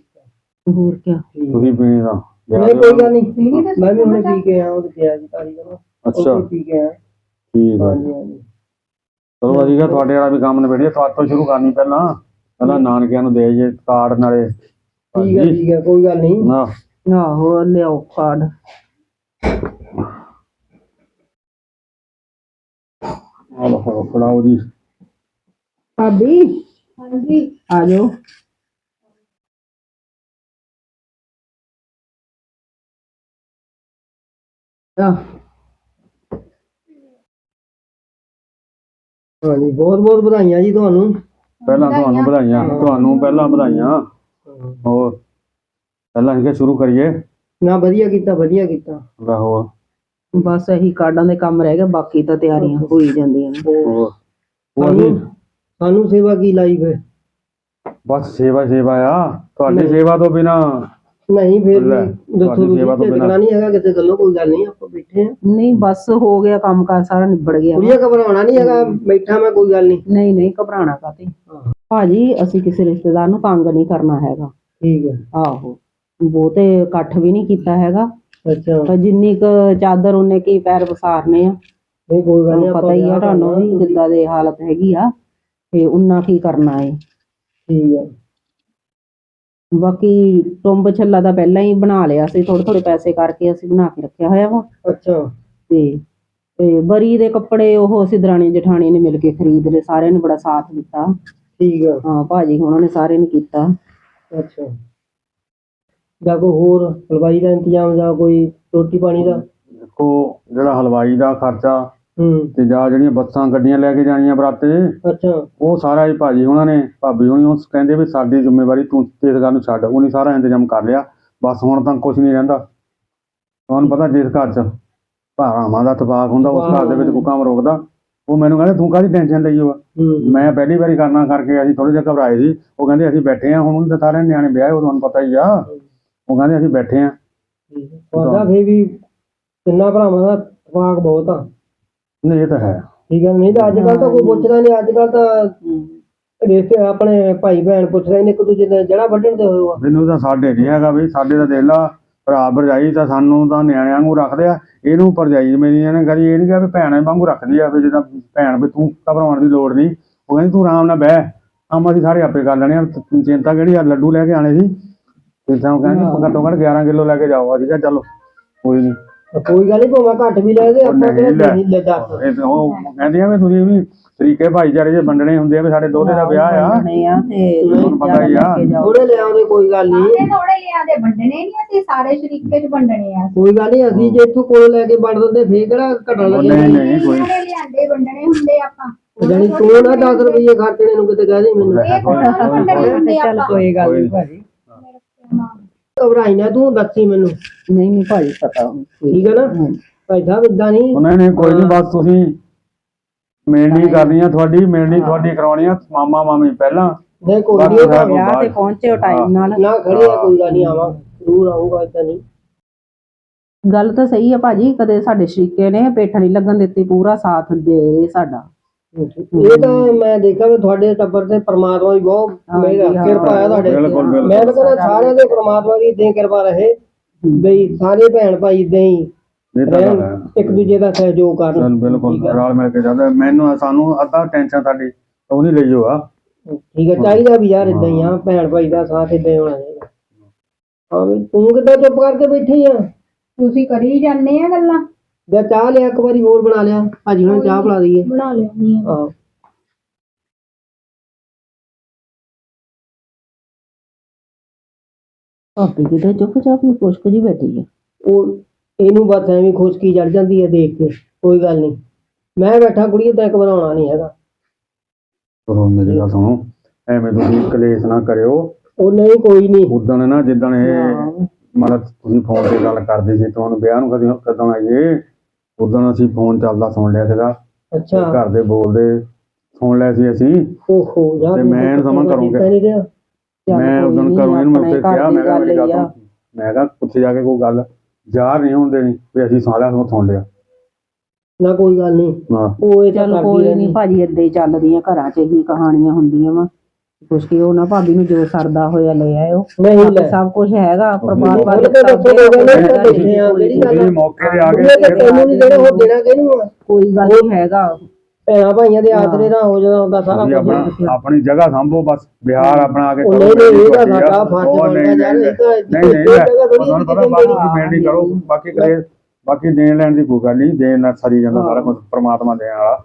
ਹੋਰ ਕੀ ਠੀਕ ਤੁਸੀਂ ਪੀਣੀ ਤਾਂ ਨਹੀਂ ਕੋਈ ਗੱਲ ਨਹੀਂ ਮੈਂ ਵੀ ਹੁਣੇ ਪੀ ਕੇ ਆਇਆ ਉਹ ਤੇ ਗਿਆ ਸੀ ਤਾਰੀ ਕਰੋ ਅੱਛਾ। ਪੀ ਕੇ ਆਇਆ। ਠੀਕ ਹੈ ਹਾਂਜੀ ਹਾਂਜੀ। ਚਲੋ ਵਧੀਆ ਤੁਹਾਡੇ ਵਾਲਾ ਵੀ ਕੰਮ ਨਿਬੜਿਆ ਤੁਹਾਡੇ ਤੋਂ ਸ਼ੁਰੂ ਕਰਨੀ ਪਹਿਲਾਂ। ਪਹਿਲਾਂ ਨਾਨਕਿਆਂ ਨੂੰ ਦੇ ਜੇ ਕਾਰਡ ਨਾਲੇ। ਠੀਕ ਹੈ ਠੀਕ ਹੈ ਕੋਈ ਗੱਲ ਨਹੀਂ ਨਾ। ਆਹੋ ਲਿਆਓ ਕਾਰਡ। ਆਲੋ ਫੜੋ ਫੜਾਓ ਜੀ। ਭਾਬੀ? ਹਾਂਜੀ। ਆ ਜਾਓ। ਹਾਂਜੀ ਬਹੁਤ ਬਹੁਤ ਵਧਾਈਆਂ ਜੀ ਤੁਹਾਨੂੰ। ਪਹਿਲਾਂ ਤੁਹਾਨੂੰ ਵਧਾਈਆਂ। ਤੁਹਾਨੂੰ ਪਹਿਲਾਂ ਵਧਾਈਆਂ। ਹੋਰ ਪਹਿਲਾਂ ਅਸੀਂ ਕਿਹਾ ਸ਼ੁਰੂ ਕਰੀਏ। ਨਾ ਵਧੀਆ ਕੀਤਾ ਵਧੀਆ ਕੀਤਾ। ਹੋਰ। ਬਸ ਇਹੀ ਕਾਰਡਾਂ ਦੇ ਕੰਮ ਰਹਿ ਗਏ ਬਾਕੀ ਤਾਂ ਤਿਆਰੀਆਂ ਹੋ ਹੀ ਜਾਂਦੀਆਂ ਨੇ। ਹੋਰ। ਹੋਰ ਵੀ ਸਾਨੂੰ ਸੇਵਾ ਕੀ ਲਾਈ ਫਿਰ? ਬਸ ਸੇਵਾ ਸੇਵਾ ਆ। ਤੁਹਾਡੀ ਸੇਵਾ ਤੋਂ ਬਿਨਾ ਨਹੀਂ ਫਿਰ ਲੈ, ਵੀ ਦੱਸੋ ਸੇਵਾ ਤੋਂ ਬਿਨਾਂ- ਨਹੀਂ ਹੈਗਾ ਕਿਸੇ ਗੱਲੋਂ ਕੋਈ ਗੱਲ ਨਹੀਂ ਆਪਾਂ ਬੈਠੇ ਆ ਨਹੀਂ ਬਸ ਹੋ ਗਿਆ ਕੰਮ ਕਾਰ ਸਾਰਾ ਨਿਬੜ ਗਿਆ। ਕੁੜੀਆਂ ਘਬਰਾਉਣਾ ਨਹੀਂ ਹੈਗਾ ਬੈਠਾ ਮੈਂ ਕੋਈ ਗੱਲ ਨਹੀਂ। ਨਹੀਂ ਨਹੀਂ ਘਬਰਾਣਾ ਕਾਤੇ ਭਾਜੀ ਅਸੀਂ ਕਿਸੇ ਰਿਸ਼ਤੇਦਾਰ ਨੂੰ ਤੰਗ ਨਹੀਂ ਕਰਨਾ ਹੈਗਾ। ਠੀਕ ਹੈ। ਆਹੋ। ਬਹੁਤੇ ਇਕੱਠ ਵੀ ਨਹੀਂ ਕੀਤਾ ਹੈਗਾ। ਅੱਛਾ। ਪਰ ਜਿੰਨੀ ਕੁ ਚਾਦਰ ਉਹਨੇ ਕੀ ਪੈਰ ਪਸਾਰਨੇ ਆ। ਨਹੀਂ ਕੋਈ ਗੱਲ ਨਹੀਂ ਤੁਹਾਨੂੰ ਪਤਾ ਹੀ ਆ ਤੁਹਾਨੂੰ ਵੀ ਕਿੱਦਾਂ ਦੇ ਹਾਲਤ ਹੈਗੀ ਆ। ਤੇ ਉਨਾ ਕੀ ਕਰਨਾ ਏ। ਠੀਕ ਹੈ ਬਾਕੀ ਟੁੰਬ ਛੱਲਾ ਤਾਂ ਪਹਿਲਾਂ ਹੀ ਬਣਾ ਲਿਆ ਸੀ ਥੋੜੇ ਥੋੜੇ ਪੈਸੇ ਕਰਕੇ ਅਸੀਂ ਬਣਾ ਕੇ ਰੱਖਿਆ ਹੋਇਆ ਵਾ। ਅੱਛਾ। ਤੇ ਤੇ ਬਰੀ ਦੇ ਕੱਪੜੇ ਉਹ ਅਸੀਂ ਦਰਾਣੀ ਜਠਾਣੀ ਨੇ ਮਿਲ ਕੇ ਖਰੀਦ ਲਏ ਸਾਰਿਆਂ ਨੇ ਬੜਾ ਸਾਥ ਦਿੱਤਾ। ਠੀਕ ਹੈ ਹਾਂ ਭਾਜੀ ਉਹਨਾਂ ਨੇ ਸਾਰੇ ਨੇ ਕੀਤਾ। ਅੱਛਾ। ਜਾਂ ਕੋਈ ਹੋਰ ਹਲਵਾਈ ਦਾ ਇੰਤਜ਼ਾਮ ਜਾਂ ਕੋਈ ਰੋਟੀ ਪਾਣੀ ਦਾ? ਦੇਖੋ ਜਿਹੜਾ ਹਲਵਾਈ ਦਾ ਖਰਚਾ ਹੂੰ। ਤੇ ਜਾਂ ਜਿਹੜੀਆਂ ਬੱਸਾਂ ਗੱਡੀਆਂ ਲੈ ਕੇ ਜਾਣੀਆਂ ਬਰਾਤੇ ਅੱਛਾ। ਉਹ ਸਾਰਾ ਹੀ ਭਾਜੀ ਉਹਨਾਂ ਨੇ ਭਾਬੀ ਹੋਣੀ ਉਸ ਕਹਿੰਦੇ ਵੀ ਸਾਡੀ ਜ਼ਿੰਮੇਵਾਰੀ ਤੂੰ ਇਸ ਗੱਲ ਨੂੰ ਛੱਡ ਉਹਨੇ ਸਾਰਾ ਇੰਤਜ਼ਾਮ ਕਰ ਲਿਆ ਬਸ ਹੁਣ ਤਾਂ ਕੁਝ ਨਹੀਂ ਰਹਿੰਦਾ। ਤੁਹਾਨੂੰ ਪਤਾ ਜਿਸ ਘਰ 'ਚ ਭਰਾਵਾਂ ਦਾ ਤਬਾਕ ਹੁੰਦਾ ਉਸ ਘਰ ਦੇ ਵਿੱਚ ਕੋਈ ਕੰਮ ਰੋਕਦਾ ਉਹ ਮੈਨੂੰ ਕਹਿੰਦੇ ਤੂੰ ਕਾਹਦੀ ਟੈਨਸ਼ਨ ਲਈ ਹੋ? ਮੈਂ ਪਹਿਲੀ ਵਾਰੀ ਕਰਨਾ ਕਰਕੇ ਅਸੀਂ ਥੋੜੇ ਜਿਹਾ ਘਬਰਾਏ ਸੀ ਉਹ ਕਹਿੰਦੇ ਅਸੀਂ ਬੈਠੇ ਆ ਹੁਣ ਉਹਨਾਂ ਦੇ ਸਾਰੇ ਨਿਆਣੇ ਵਿਆਹੇ ਉਹ ਤੁਹਾਨੂੰ ਪਤਾ ਹੀ ਆ। ਉਹ ਕਹਿੰਦੇ ਅਸੀਂ ਬੈਠੇ ਆ ਵੀ ਤਿੰਨਾਂ ਭਰਾਵਾਂ ਦਾ ਤਵਾਕ ਬਹੁਤ ਆ। ਨਹੀਂ ਇਹ ਤਾਂ ਹੈ। ਠੀਕ ਹੈ ਨਹੀਂ ਤਾਂ ਅੱਜ ਕੱਲ ਤਾਂ ਕੋਈ ਪੁੱਛਦਾ ਨਹੀਂ ਅੱਜ ਕੱਲ ਤਾਂ ਰਿਸ਼ਤੇ ਆਪਣੇ ਭਾਈ ਭੈਣ ਪੁੱਛਦੇ ਨੇ ਇੱਕ ਦੂਜੇ ਦੇ ਜੜਾ ਵੱਢਣ ਤੇ ਹੋਇਆ ਮੈਨੂੰ ਤਾਂ ਸਾਡੇ ਨਹੀਂ ਹੈਗਾ ਵੀ ਸਾਡੇ ਤਾਂ ਦੇਖ ਲਾ ਭਰਾ ਭਰਜਾਈ ਤਾਂ ਸਾਨੂੰ ਤਾਂ ਨਿਆਣਿਆਂ ਵਾਂਗੂ ਰੱਖਦੇ ਆ ਇਹਨੂੰ ਭਰਜਾਈ ਮੇਰੀ ਇਹਨੇ ਕਦੀ ਇਹ ਨਹੀਂ ਕਿਹਾ ਵੀ ਭੈਣ ਵਾਂਗੂ ਰੱਖਦੀ ਆ ਵੀ ਜਿੱਦਾਂ ਭੈਣ ਵੀ ਤੂੰ ਘਬਰਾਉਣ ਦੀ ਲੋੜ ਨਹੀਂ। ਉਹ ਕਹਿੰਦੀ ਤੂੰ ਆਰਾਮ ਨਾਲ ਬਹਿ ਆਮ ਅਸੀਂ ਸਾਰੇ ਆਪੇ ਕਰ ਲੈਣੇ ਆ ਚਿੰਤਾ ਕਿਹੜੀ ਆ ਲੱਡੂ ਲੈ ਕੇ ਆਣੇ ਸੀ? ਤੇ ਤਾਂ ਉਹ ਕਹਿੰਦੀ ਘੱਟੋ ਘੱਟ 11 ਕਿਲੋ ਲੈ ਕੇ ਜਾਓ ਅਸੀਂ ਕਿਹਾ ਚਲੋ ਕੋਈ ਨਹੀਂ ਕੋਈ ਗੱਲ ਨਹੀਂ ਭਾਵੇਂ ਘੱਟ ਵੀ ਲੈ ਦੇ ਆਪਾਂ ਨਹੀਂ ਕਿਹੜਾ ਲੈ। ਨਹੀਂ ਲੈ ਦੱਸ ਇਹ ਤਾਂ ਉਹ ਕਹਿੰਦੀਆਂ ਵੀ ਤੁਸੀਂ ਵੀ ਤਰੀਕੇ ਭਾਈਚਾਰੇ ਦੇ ਵੰਡਣੇ ਹੁੰਦੇ ਆ ਵੀ ਸਾਡੇ ਦੋਤੇ ਦਾ ਵਿਆਹ ਆ। ਬਣੇ ਆ ਤੇ ਤੁਹਾਨੂੰ ਪਤਾ ਹੀ ਆ। ਜਾਓ। ਥੋੜੇ ਲਿਆਉਂਦੇ ਕੋਈ ਗੱਲ ਨਹੀਂ ਸਾਰੇ ਥੋੜੇ ਲਿਆਂਦੇ ਵੰਡਣੇ ਨਹੀਂ ਅਸੀਂ ਸਾਰੇ ਸ਼ਰੀਕੇ ਚ ਵੰਡਣੇ ਆ। ਕੋਈ ਗੱਲ ਨਹੀਂ ਅਸੀਂ ਜੇ ਇੱਥੋਂ ਕੋਲ ਲੈ ਕੇ ਵੰਡ ਦਿੰਦੇ ਫੇਰ ਕਿਹੜਾ ਘਟਣ ਉਹ ਲੱਗਿਆ? ਨਹੀਂ ਨਹੀਂ ਕੋਈ ਜਿਹੜੇ ਲਿਆਂਦੇ ਵੰਡਣੇ ਹੁੰਦੇ ਆਪਾਂ। ਜਾਨੀ ਤੂੰ ਨਾ 10 ਰੁਪਏ ਖਰਚਣੇ ਨੂੰ ਕਿਤੇ ਕਹਿ ਦੇ ਮੈਨੂੰ। ਇਹ ਥੋੜਾ ਵੰਡਣੇ ਹੁੰਦੇ ਚੱਲ ਆਪਾਂ। ਕੋਈ ਗੱਲ ਕੋਈ ਨਹੀਂ ਭਾਜੀ ਘਬਰਾਈ ਨਾ ਤੂੰ ਦੱਸੀ ਮੈਨੂੰ। ਨਹੀਂ ਨਹੀਂ ਭਾਜੀ ਪਤਾ ਕੋਈ ਠੀਕ ਹੈ ਨਾ? ਪੈਸਾ ਵਿਦਾ ਨਹੀਂ। ਉਹਨਾਂ ਨੇ ਕੋਈ ਨਹੀਂ ਬਸ ਤੁਸੀਂ ਮਿਲਣੀ ਕਰਨੀ ਆ ਤੁਹਾਡੀ ਮਿਲਣੀ ਤੁਹਾਡੀ ਕਰਾਉਣੀ ਆ ਮਾਮਾ ਮਾਮੀ ਪਹਿਲਾਂ। ਨਹੀਂ ਕੋਈ ਨਹੀਂ ਕੁਛ ਵਿਆਹ ਤੇ। ਪਹੁੰਚਿਓ ਟਾਈਮ ਨਾਲ। ਨਾ ਖੜੇ ਆ ਕੋਈ ਗੱਲ ਨਹੀਂ ਆਵਾਂ ਜ਼ਰੂਰ ਆਉਂਗਾ ਇਦਾਂ ਨਹੀਂ। ਗੱਲ ਤਾਂ ਸਹੀ ਆ ਭਾਜੀ ਕਦੇ ਸਾਡੇ ਸ਼ਰੀਕੇ ਨੇ ਪੇਠ ਨਹੀਂ ਲੱਗਣ ਦਿੱਤੀ ਪੂਰਾ ਸਾਥ ਦੇ ਰਹੇ ਸਾਡਾ। ਇਹ ਤਾਂ ਮੈਂ ਦੇਖਿਆ ਵੀ ਤੁਹਾਡੇ ਟੱਬਰ ਤੇ ਪ੍ਰਮਾਤਮਾ ਦੀ ਬਹੁਤ ਮੇਰਾ ਹਾਂ। ਕਿਰਪਾ ਹੈ ਤੁਹਾਡੇ ਬਿਲਕੁਲ, ਬਿਲਕੁਲ। ਮੈਂ ਤਾਂ ਕਹਿੰਦਾ ਸਾਰਿਆਂ ਦੇ ਪ੍ਰਮਾਤਮਾ ਦੀ ਇਦਾਂ ਕਿਰਪਾ ਰਹੇ। ਬਈ ਸਾਰੇ ਭੈਣ ਭਾਈ ਇਦਾਂ ਹੀ ਇਹ ਤਾਂ ਗੱਲ ਹੈ। ਰਹਿਣ ਇੱਕ ਦੂਜੇ ਦਾ ਸਹਿਯੋਗ ਕਰਨ। ਬਿਲਕੁਲ ਰਲ ਮਿਲ ਕੇ ਜਾਂਦਾ। ਮੈਨੂੰ ਸਾਨੂੰ ਅੱਧਾ ਟੈਨਸ਼ਨ ਤੁਹਾਡੀ ਉਹ ਨਹੀਂ ਲਈਓ ਆ ਠੀਕ ਹੈ ਚਾਹੀਦਾ ਵੀ ਯਾਰ ਇਦਾਂ ਹੀ ਆ ਭੈਣ ਭਾਈ ਦਾ ਸਾਥ ਇਦਾਂ ਹੀ ਹੋਣਾ ਚਾਹੀਦਾ। ਹਾਂ ਵੀ ਤੂੰ ਕਿੱਦਾਂ ਚੁੱਪ ਕਰਕੇ ਬੈਠੀ ਆ? ਤੁਸੀਂ ਕਰੀ ਜਾਂਦੇ ਆ ਗੱਲਾਂ। ਜਾਂ ਚਾਹ ਲਿਆ ਇੱਕ ਵਾਰੀ ਹੋਰ ਬਣਾ ਲਿਆ। ਭਾਜੀ ਹੁਣ ਚਾਹ ਬਣਾ ਦਈਏ ਬਣਾ ਲਿਆਉਂਦੀ ਆ ਆਹੋ। ਭਾਬੀ ਕਿਤੇ ਚੁੱਪ ਚਾਪ ਨਹੀਂ ਪੁੱਛ ਜੀ ਬੈਠੀ ਹੈ। ਉਹ ਇਹਨੂੰ ਬਸ ਐਵੇਂ ਖੁਸ਼ਕੀ ਚੜ ਜਾਂਦੀ ਹੈ ਦੇਖ ਕੇ ਕੋਈ ਗੱਲ ਨਹੀਂ। ਮੈਂ ਬੈਠਾ ਕੁੜੀ ਤਾਂ ਇੱਕ ਬਣਾਉਣਾ ਨਹੀਂ ਹੈਗਾ। ਚਲੋ ਮੇਰੀ ਗੱਲ ਸੁਣੋ ਐਵੇਂ ਤੁਸੀਂ ਕਲੇਸ਼ ਨਾ ਕਰਿਓ। ਉਹ ਨਹੀਂ ਕੋਈ ਨਹੀਂ। ਉਦਣ ਨਾ ਜਿੱਦਣ ਇਹ ਮਤਲਬ ਤੁਸੀਂ ਫੋਨ ਤੇ ਗੱਲ ਕਰਦੇ ਸੀ ਤੁਹਾਨੂੰ ਵਿਆਹ ਨੂੰ ਕਦੋਂ ਕਦੋਂ ਆਈਏ? ਉਦੋਂ ਅਸੀਂ ਫੋਨ ਚੱਲਦਾ ਸੁਣ ਲਿਆ ਸੀਗਾ। ਅੱਛਾ। ਘਰ ਦੇ ਬੋਲਦੇ ਸੁਣ ਲਿਆ ਸੀ ਅਸੀਂ। ਓਹੋ ਯਾਰ ਤੇ ਮੈਂ ਇਹਨੂੰ ਸਮਾਂ ਕਰੂੰਗਾ। ਨਹੀਂ ਰਿਹਾ। ਚੱਲ ਮੈਂ ਉਦੋਂ ਘਰੋਂ ਇਹਨੂੰ ਉੱਥੇ ਕਿਹਾ ਮੈਂ ਕਿਹਾ ਮੇਰੀ ਗੱਲ। ਸੁਣ। ਮੈਂ ਕਿਹਾ ਉੱਥੇ ਜਾ ਕੇ ਕੋਈ ਗੱਲ ਜ਼ਾਹਰ ਨਹੀਂ ਹੁੰਦੇ ਨਹੀਂ ਵੀ ਅਸੀਂ ਸਾਲਿਆਂ ਨੂੰ ਸੁਣ ਲਿਆ। ਨਾ ਕੋਈ ਗੱਲ ਨਹੀਂ ਹਾਂ। ਉਹ ਇਹ ਤਾਂ ਚੱਲ ਕੋਈ। ਨਹੀਂ ਭਾਜੀ ਏਦਾਂ ਹੀ ਚੱਲਦੀਆਂ ਘਰਾਂ 'ਚ ਹੀ ਕਹਾਣੀਆਂ ਹੁੰਦੀਆਂ ਵਾ। ਕੁਛ ਕੀ ਉਹ ਨਾ ਭਾਬੀ ਨੂੰ ਜੋ ਸਰਦਾ ਹੋਇਆ ਲੈ ਆਇਓ। ਨਹੀਂ ਲੈ। ਸਭ ਕੁਝ ਹੈਗਾ ਪਰਮਾਤਮਾ ਦੇ ਦੱਸੋ ਨਹੀਂ ਤਾਂ ਆ ਕਿਹੜੀ ਗੱਲ ਆ। ਮੌਕੇ ਤੇ ਆ ਉਹਨੇ ਤਾਂ ਕੇ ਤੈਨੂੰ ਨਹੀਂ ਦੇਣਾ ਉਹ ਦੇਣਾ ਕਿਹਨੂੰ ਆ? ਕੋਈ ਗੱਲ ਨਹੀਂ ਹੈਗਾ। ਭੈਣਾਂ ਭਾਈਆਂ ਦੇ ਆਸਰੇ ਨਾਲ ਹੋ ਜਾਂਦਾ ਹੁੰਦਾ ਸਾਰਾ ਤੁਸੀਂ ਕੁਝ ਆਪਣਾ ਆਪਣੀ ਜਗ੍ਹਾ ਸੰਭੋ ਬਸ ਬਿਹਾਰ ਆਪਣਾ ਆ ਕੇ ਉਹ ਕਰੋ ਨਹੀਂ ਨਹੀਂ ਤੁਹਾਡੀ ਆ। ਸਾਡਾ ਫਰਜ਼ ਉਹ ਬਣਦਾ ਨਹੀਂ, ਯਾਰ ਨਹੀਂ, ਇਹ ਤਾਂ ਨਹੀਂ ਨਹੀਂ ਜਗ੍ਹਾ ਥੋੜ੍ਹੀ ਤੁਹਾਨੂੰ ਪਤਾ ਬਾਕੀ ਦੀ ਤੁਸੀਂ ਮਿਹਨਤ ਕਰੋ ਬਾਕੀ ਕਰੇ ਬਾਕੀ ਦੇਣ ਲੈਣ ਦੀ ਕੋਈ ਗੱਲ ਨਹੀਂ ਦੇਣ ਨਾਲ ਸਰੀ ਜਾਂਦਾ ਸਾਰਾ ਕੁਝ ਪ੍ਰਮਾਤਮਾ ਦੇਣ ਵਾਲਾ।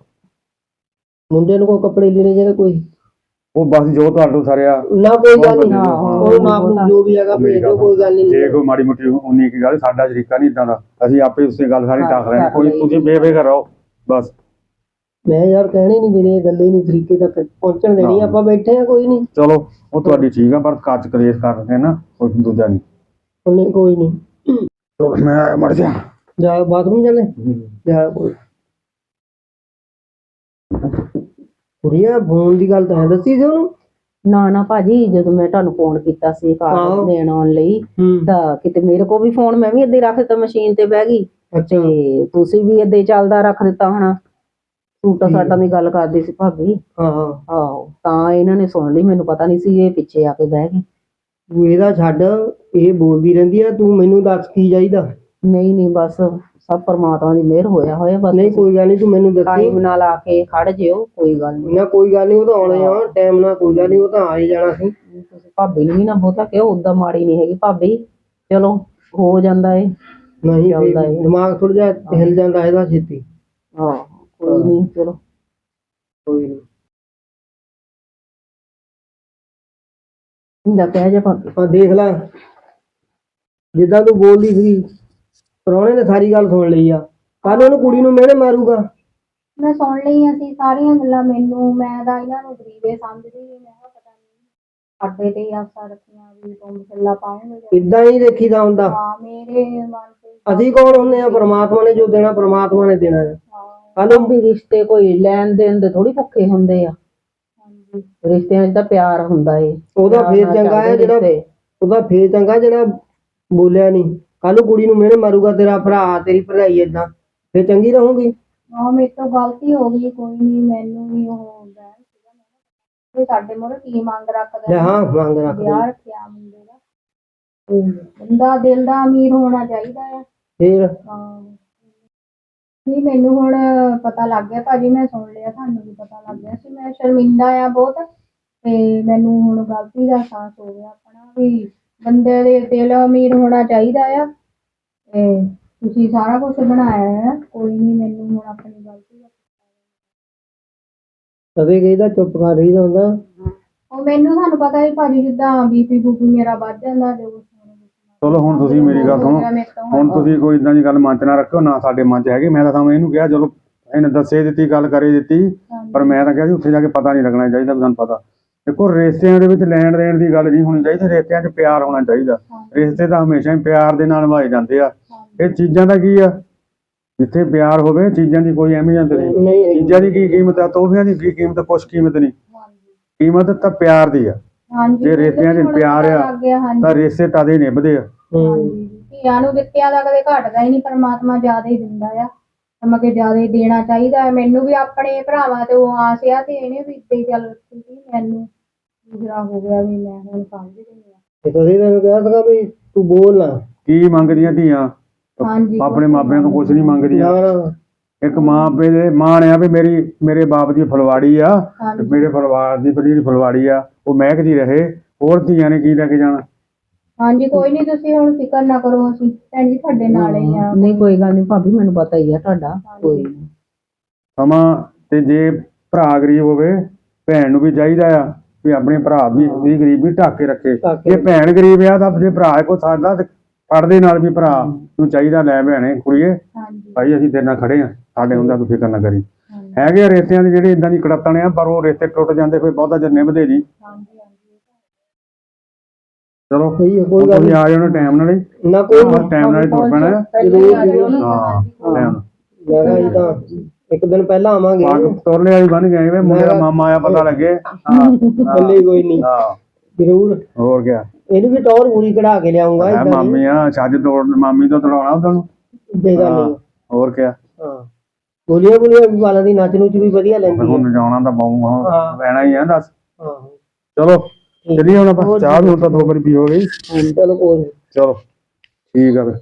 ਮੁੰਡੇ ਨੂੰ ਕੋਈ ਕੱਪੜੇ ਲੈਣੇ ਜਿਹੜੇ ਕੋਈ? ਉਹ ਬਸ ਜੋ ਤੁਹਾਨੂੰ ਸਰਿਆ। ਨਾ ਕੋਈ ਗੱਲ ਨਹੀਂ ਹਾਂ, ਕੋਈ ਮਾਪ ਨੂੰ ਜੋ ਵੀ ਹੈਗਾ ਭੇਜ ਦਿਓ ਕੋਈ ਗੱਲ ਨਹੀਂ ਜੇ ਕੋਈ ਮਾੜੀ ਮੋਟੀ ਉਨੀ ਕੀ ਗੱਲ ਸਾਡਾ ਸ਼ਰੀਕਾ ਨਹੀਂ ਇਦਾਂ ਦਾ। ਅਸੀਂ ਆਪੇ ਉਸੇ ਗੱਲ ਸਾਰੀ ਟਾਕ ਲੈਣੀ ਕੋਈ। ਤੁਸੀਂ ਬੇਫਿਕਰ ਰਹੋ ਬਸ। ਮੈਂ ਯਾਰ ਕਹਿਣੇ ਨਹੀਂ ਦੇਣੇ ਗੱਲੇ ਨਹੀਂ ਤਰੀਕੇ ਤੱਕ ਪਹੁੰਚਣ ਦੇਣੀ। ਆਪਾਂ ਬੈਠੇ ਆ ਕੋਈ ਨਹੀਂ ਚਲੋ ਉਹ ਤੁਹਾਡੀ ਠੀਕ ਆ ਪਰ ਕੱਚ ਕਲੇਸ਼ ਕਰ ਰਹੇ ਨਾ ਕੋਈ ਦੂਜਾ ਨਹੀਂ ਉਹਨੇ ਕੋਈ ਨਹੀਂ ਚਲੋ ਮੈਂ ਮਰ ਜਾ। ਜਾ ਬਾਥਰੂਮ ਚੱਲੇ? ਜਾ ਕੋਈ। ਕੁੜੀਆ ਫੋਨ ਦੀ ਗੱਲ ਤਾਂ ਹੈ ਦੱਸੀ ਉਹਨੂੰ? ਨਾ ਨਾ ਭਾਜੀ ਜਦੋਂ ਮੈਂ ਤੁਹਾਨੂੰ ਫੋਨ ਕੀਤਾ ਸੀ ਕਾਰਡ। ਦੇਣ ਆਉਣ ਲਈ ਹੂੰ। ਤਾਂ ਕਿਤੇ ਮੇਰੇ ਕੋ ਵੀ ਫੋਨ ਮੈਂ ਵੀ ਹੀ ਰੱਖ ਦਿੱਤਾ ਮਸ਼ੀਨ ਤੇ ਬਹਿ ਗਈ। ਅੱਛਾ। ਤੇ ਤੁਸੀਂ ਵੀ ਹੀ ਚੱਲਦਾ ਰੱਖ ਦਿੱਤਾ ਹੋਣਾ ਸੂਟਾਂ ਸਾਟਾਂ ਦੀ ਗੱਲ ਕਰਦੀ ਸੀ ਭਾਬੀ। ਹਾਂ ਹਾਂ ਆਹੋ ਤਾਂ ਇਹਨਾਂ ਨੇ ਸੁਣ ਲਈ ਮੈਨੂੰ ਪਤਾ ਨਹੀਂ ਸੀ ਇਹ ਪਿੱਛੇ ਆ ਕੇ ਬਹਿ ਗਈ ਤੂੰ ਇਹਦਾ ਛੱਡ ਇਹ ਬੋਲਦੀ ਰਹਿੰਦੀ ਆ ਤੂੰ ਮੈਨੂੰ ਦੱਸ ਕੀ ਚਾਹੀਦਾ? ਨਹੀਂ ਨਹੀਂ ਬਸ ਸਭ ਪਰਮਾਤਮਾ ਦੀ ਮਿਹਰ ਹੋਇਆ ਹੋਇਆ ਬਸ ਨਹੀਂ ਕੋਈ ਗੱਲ ਨਹੀਂ ਤੂੰ ਮੈਨੂੰ ਦੱਸੀ। ਟਾਈਮ ਨਾਲ ਆ ਕੇ ਖੜ ਜਿਓ ਕੋਈ ਗੱਲ ਨਹੀਂ। ਨਾ ਕੋਈ ਗੱਲ ਨਹੀਂ ਉਹ ਤਾਂ ਆਉਣੇ ਆ ਟਾਈਮ ਨਾਲ ਕੋਈ ਗੱਲ ਨਹੀਂ ਉਹ ਤਾਂ ਆ ਹੀ ਜਾਣਾ ਸੀ। ਤੁਸੀਂ ਭਾਬੀ ਨੂੰ ਵੀ ਨਾ ਬਹੁਤਾ ਕਿਉਂ ਉਦਾਂ ਮਾੜੀ ਨਹੀਂ ਹੈਗੀ। ਭਾਬੀ ਚਲੋ ਹੋ ਜਾਂਦਾ ਏ ਨਹੀਂ ਚੱਲਦਾ ਵੀ ਏ। ਦਿਮਾਗ ਥੋੜਾ ਜਿਹਾ ਹਿਲ ਜਾਂਦਾ ਇਹਦਾ ਛੇਤੀ। ਹਾਂ ਕੋਈ ਨਹੀਂ ਚਲੋ। ਕੋਈ ਨਹੀਂ। ਇੰਦਾ ਕਹਿ ਜਾ ਭਾਬੀ। ਆ ਦੇਖ ਲੈ। ਜਿੱਦਾਂ ਤੂੰ ਬੋਲਦੀ ਸੀ ਪ੍ਰਾਹੁਣੇ ਨੇ ਸਾਰੀ ਗੱਲ ਸੁਣ ਲਈ ਆ। ਕੱਲ ਉਹਨੂੰ ਕੁੜੀ ਨੂੰ ਮਿਹਣੇ ਮਾਰੂਗਾ। ਮੈਂ ਸੁਣ ਲਈ ਅਸੀਂ ਸਾਰੀਆਂ ਗੱਲਾਂ ਮੈਨੂੰ ਮੈਂ ਤਾਂ ਇਹਨਾਂ ਨੂੰ ਗਰੀਬੇ ਸਮਝਦੀ ਸੀ ਮੈਂ ਕਿਹਾ ਪਤਾ ਨਹੀਂ ਸਾਡੇ ਤੇ ਹੀ ਆਸਾ ਰੱਖੀਆਂ ਵੀ ਤੁਮ ਛੱਲਾ ਪਾਉਂਗੇ ਇਦਾਂ ਹੀ ਦੇਖੀਦਾ ਹੁੰਦਾ। ਹਾਂ ਮੇਰੇ ਮਨ ਤੇ ਅਸੀਂ ਕੌਣ ਹੁੰਨੇ ਆ? ਪ੍ਰਮਾਤਮਾ ਨੇ ਜੋ ਦੇਣਾ ਪ੍ਰਮਾਤਮਾ ਨੇ ਦੇਣਾ ਹੈ ਹਾਂ। ਕੱਲ ਵੀ ਰਿਸ਼ਤੇ ਕੋਈ ਲੈਣ ਦੇਣ ਦੇ ਥੋੜੀ ਭੁੱਖੇ ਹੁੰਦੇ ਆ। ਹਾਂਜੀ। ਰਿਸ਼ਤਿਆਂ 'ਚ ਤਾਂ ਪਿਆਰ ਹੁੰਦਾ ਏ। ਉਹਦਾ ਫੇਰ ਚੰਗਾ ਹੈ ਜਿਹੜਾ। ਉਹਦਾ ਫੇਰ ਚੰਗਾ ਜਿਹੜਾ ਬੋਲਿਆ ਨਹੀਂ ਕੱਲ ਨੂੰ ਕੁੜੀ ਨੂੰ ਮਿਹਣੇ ਮਾਰੂਗਾ ਤੇਰਾ ਭਰਾ ਤੇਰੀ ਭਰਾਈ ਏਦਾਂ। ਫੇਰ ਚੰਗੀ ਰਹੂਗੀ? ਹਾਂ ਮੇਰੇ ਤੋਂ ਗਲਤੀ ਹੋ ਗਈ ਕੋਈ ਨਹੀਂ ਮੈਨੂੰ ਵੀ ਉਹ ਹੁੰਦਾ ਹੈ। ਸੀਗਾ ਮੈਂ ਕਿਹਾ ਵੀ ਸਾਡੇ ਮੋਰੇ ਕੀ ਮੰਗ ਰੱਖਦਾ ਲੈ ਹਾਂ? ਮੰਗ ਰੱਖ ਵਿਆਹ ਰੱਖਿਆ ਮੁੰਡੇ ਦਾ। ਬੰਦਾ ਦਿਲ ਦਾ ਅਮੀਰ ਹੋਣਾ ਚਾਹੀਦਾ ਆ ਫੇਰ? ਹਾਂ। ਨਹੀਂ ਮੈਨੂੰ ਹੁਣ ਪਤਾ ਲੱਗ ਗਿਆ ਭਾਜੀ ਮੈਂ ਸੁਣ ਲਿਆ ਤੁਹਾਨੂੰ ਵੀ ਪਤਾ ਲੱਗ ਗਿਆ ਸੀ। ਮੈਂ ਸ਼ਰਮਿੰਦਾ ਆ ਬਹੁਤ ਤੇ ਮੈਨੂੰ ਹੁਣ ਗਲਤੀ ਦਾ ਅਹਿਸਾਸ ਹੋ ਗਿਆ ਆਪਣਾ ਵੀ ਬੰਦੇ ਦੇ ਦਿਲ ਅਮੀਰ ਹੋਣਾ ਚਾਹੀਦਾ ਆ। ਤੇ ਤੁਸੀਂ ਸਾਰਾ ਕੁਝ ਬਣਾਇਆ ਹੈ ਕੋਈ ਨਹੀਂ ਮੈਨੂੰ ਹੁਣ ਆਪਣੀ ਗਲਤੀ ਦਾ ਕਦੇ ਕਹੀਦਾ ਚੁੱਪ ਕਰ ਰਹੀਦਾ ਹੁੰਦਾ। ਉਹ ਮੈਨੂੰ ਤੁਹਾਨੂੰ ਪਤਾ ਹੀ ਭਾਜੀ ਜਿੱਦਾਂ ਬੀਪੀ ਬੂਪੀ ਮੇਰਾ ਵੱਧ ਜਾਂਦਾ ਜੋ ਕੁਛ ਹੋਣਾ ਚਲੋ ਹੁਣ ਤੁਸੀਂ ਮੇਰੀ ਗੱਲ ਸੁਣੋ। ਮੇਰੇ ਤੋਂ ਹੁਣ ਤੁਸੀਂ ਕੋਈ ਇਦਾਂ ਦੀ ਗੱਲ ਮਨ ਚ ਨਾ ਰੱਖਿਓ ਨਾ ਸਾਡੇ ਮਨ ਚ ਹੈਗੀ। ਮੈਂ ਤਾਂ ਤੁਹਾਨੂੰ ਇਹਨੂੰ ਕਿਹਾ ਚਲੋ ਇਹਨੇ ਦੱਸੇ ਦਿੱਤੀ ਗੱਲ ਕਰੇ ਦਿੱਤੀ। ਪਰ ਮੈਂ ਤਾਂ ਕਿਹਾ ਸੀ ਉੱਥੇ ਜਾ ਕੇ ਪਤਾ ਨਹੀਂ ਲੱਗਣਾ ਚਾਹੀਦਾ ਵੀ ਸਾਨੂੰ ਪਤਾ। ਦੇਖੋ ਰਿਸ਼ਤਿਆਂ ਦੇ ਵਿੱਚ ਲੈਣ ਦੇਣ ਦੀ ਗੱਲ ਨਹੀਂ ਹੋਣੀ ਚਾਹੀਦੀ ਰਿਸ਼ਤਿਆਂ 'ਚ ਪਿਆਰ ਹੋਣਾ ਚਾਹੀਦਾ। ਰਿਸ਼ਤੇ ਤਾਂ ਹਮੇਸ਼ਾ ਹੀ ਪਿਆਰ ਦੇ ਨਾਲ ਨਿਭਾਏ ਜਾਂਦੇ ਆ। ਇਹ ਚੀਜ਼ਾਂ ਦਾ ਕੀ ਆ? ਜਿੱਥੇ ਪਿਆਰ ਹੋਵੇ ਚੀਜ਼ਾਂ ਦੀ ਕੋਈ ਅਹਿਮੀਅਤ ਨਹੀਂ। ਚੀਜ਼ਾਂ ਦੀ ਕੀ ਕੀਮਤ ਆ? ਤੋਹਫਿਆਂ ਦੀ ਕੀ ਕੀਮਤ ਕੁਛ ਕੀਮਤ ਨਹੀਂ। ਕੀਮਤ ਤਾਂ ਪਿਆਰ ਦੀ ਆ। ਜੇ ਰਿਸ਼ਤਿਆਂ 'ਚ ਪਿਆਰ ਆ ਤਾਂ ਰਿਸ਼ਤੇ ਤਦੇ ਹੀ ਨਿਭਦੇ ਆ। ਹੂੰ। ਧੀਆਂ ਨੂੰ ਦਿੱਤਿਆਂ ਦਾ ਕਦੇ ਘਟਦਾ ਹੀ ਨਹੀਂ ਪਰਮਾਤਮਾ ਜ਼ਿਆਦਾ ਹੀ ਦਿੰਦਾ ਆ। ਮਗੇ ਜ਼ਿਆਦਾ ਹੀ ਦੇਣਾ ਚਾਹੀਦਾ। ਮੈਨੂੰ ਵੀ ਆਪਣੇ ਭਰਾਵਾਂ ਤੇ ਉਹ ਆਸ ਆ ਤੇ ਇਹਨੇ ਵੀ ਇੱਦਾਂ ਹੀ ਚੱਲ ਮੈਨੂੰ। ਦੂਸਰਾ ਹੋ ਗਿਆ ਵੀ ਮੈਂ ਹੁਣ ਸਮਝ ਗਈ ਆ ਤੇ ਕਦੇ ਤੈਨੂੰ ਕਿਹਾ ਸੀਗਾ ਵੀ ਤੂੰ ਬੋਲ ਨਾ। ਕੀ ਮੰਗਦੀਆਂ ਧੀਆਂ? ਹਾਂਜੀ ਆਪਣੇ ਮਾਪਿਆਂ ਤੋਂ ਕੁਝ ਨਹੀਂ ਮੰਗਦੀਆਂ ਨਾ। ਨਾ ਇੱਕ ਮਾਂ ਪਿਓ ਦੇ ਮਾਣ ਆ ਵੀ ਮੇਰੀ ਮੇਰੇ ਬਾਪ ਦੀ ਫਲਵਾੜੀ ਆ ਤੇ ਹਾਂਜੀ। ਮੇਰੇ ਪਰਿਵਾਰ ਦੀ ਜਿਹੜੀ ਫਲਵਾੜੀ ਆ ਉਹ ਮਹਿਕਦੀ ਰਹੇ। ਹੋਰ ਧੀਆਂ ਨੇ ਕੀ ਲੈ ਕੇ ਜਾਣਾ? ਹਾਂਜੀ ਕੋਈ ਨਹੀਂ ਤੁਸੀਂ ਹੁਣ ਫਿਕਰ ਨਾ ਕਰੋ ਅਸੀਂ ਭੈਣ ਜੀ ਤੁਹਾਡੇ ਨਾਲ ਹੀ ਆ। ਨਹੀਂ ਕੋਈ ਗੱਲ ਨਹੀਂ ਭਾਬੀ ਮੈਨੂੰ ਪਤਾ ਹੀ ਆ ਤੁਹਾਡਾ ਕੋਈ ਨੀ। ਸਮਾਂ ਤੇ ਜੇ ਭਰਾ ਗਰੀਬ ਹੋਵੇ ਭੈਣ ਨੂੰ ਵੀ ਚਾਹੀਦਾ ਆ। ਵੀ ਆਪਣੇ ਭਰਾ ਦੀ ਦੀ ਗਰੀਬੀ ਢੱਕ ਕੇ ਰੱਖੇ। ਢੱਕ ਕੇ ਜੇ ਭੈਣ ਗਰੀਬ ਆ ਤਾਂ ਜੇ ਭਰਾ ਕੋ ਸਾਡਾ ਤੇ ਪੜਦੇ ਨਾਲ ਵੀ ਭਰਾ ਨੂੰ ਚਾਹੀਦਾ ਲੈ ਭੈਣੇ ਕੁੜੀਏ। ਹਾਂਜੀ। ਭਾਈ ਅਸੀਂ ਤੇਰੇ ਨਾਲ ਖੜੇ ਆ ਸਾਡੇ ਹੁੰਦਾ ਤੂੰ ਫਿਕਰ ਨਾ ਕਰੀ। ਹੈਗੇ ਆ ਰੇਤਿਆਂ ਦੇ ਜਿਹੜੇ ਇਦਾਂ ਦੀ ਕੜਤਣ ਆ ਪਰ ਉਹ ਰੇਤੇ ਟੁੱਟ ਜਾਂਦੇ ਫਿਰ ਬਹੁਤਾ ਚਿਰ ਨਿਭਦੇ ਨਹੀਂ। ਹਾਂਜੀ ਹਾਂਜੀ। ਚਲੋ ਸਹੀ ਹੈ ਕੋਈ ਗੱਲ ਤੁਸੀਂ ਆ ਜਾਓ ਟਾਈਮ ਨਾਲ ਹੀ। ਨੀ। ਨਾ ਕੋਈ ਨੀ। ਟਾਈਮ ਨਾਲ ਹੀ ਤੁਰ ਪੈਣਾ। ਹੈ। ਟਾਈਮ ਮੈਂ ਕਿਹਾ ਜੀ ਤਾਂ ਇੱਕ ਦਿਨ ਪਹਿਲਾਂ ਆਵਾਂਗੇ। ਪਾਗ ਤੋਰਲੇ ਵਾਲੀ ਬਣ ਗਏ ਵੇ ਮੁੰਡੇ ਦਾ ਮਾਮਾ ਆਇਆ ਪਤਾ ਲੱਗੇ। ਹਾਂ ਕੱਲੇ ਕੋਈ ਨਹੀਂ। ਹਾਂ। ਜ਼ਰੂਰ। ਹੋਰ ਕਿਆ? ਇਹਨੂੰ ਵੀ ਟੌਰ ਪੂਰੀ ਕਢਾ ਕੇ ਲਿਆਉਂਗਾ ਇਦਾਂ ਮਾਮੀ ਆ ਛੱਜ ਤੋੜ ਮਾਮੀ ਤੋਂ ਤੜਾਉਣਾ ਉਹਨਾਂ ਨੂੰ। ਦੇ ਗੱਲ ਨਹੀਂ। ਹੋਰ ਕਿਆ? ਹਾਂ। ਗੋਲੀਆਂ ਗੋਲੀਆਂ ਵੀ ਵਾਲਾਂ ਦੀ ਨੱਚ ਨੂਚ ਵੀ ਵਧੀਆ ਲੈਂਦੀ ਹੈ ਹੁਣ ਜਾਣਾ ਤਾਂ ਹਾਂ। ਲੈਣਾ ਹੀ ਆ ਦੱਸ। ਹਾਂ। ਚਲੋ ਚੱਲੀਏ ਹੁਣ ਆਪਾਂ ਚਾਹ ਵੀ ਹੁਣ ਤਾਂ ਦੋ ਵਾਰੀ ਪੀ ਹੋ ਗਈ। ਚਲੋ ਕੋਈ ਨੀ। ਚਲੋ ਠੀਕ ਆ ਫਿਰ।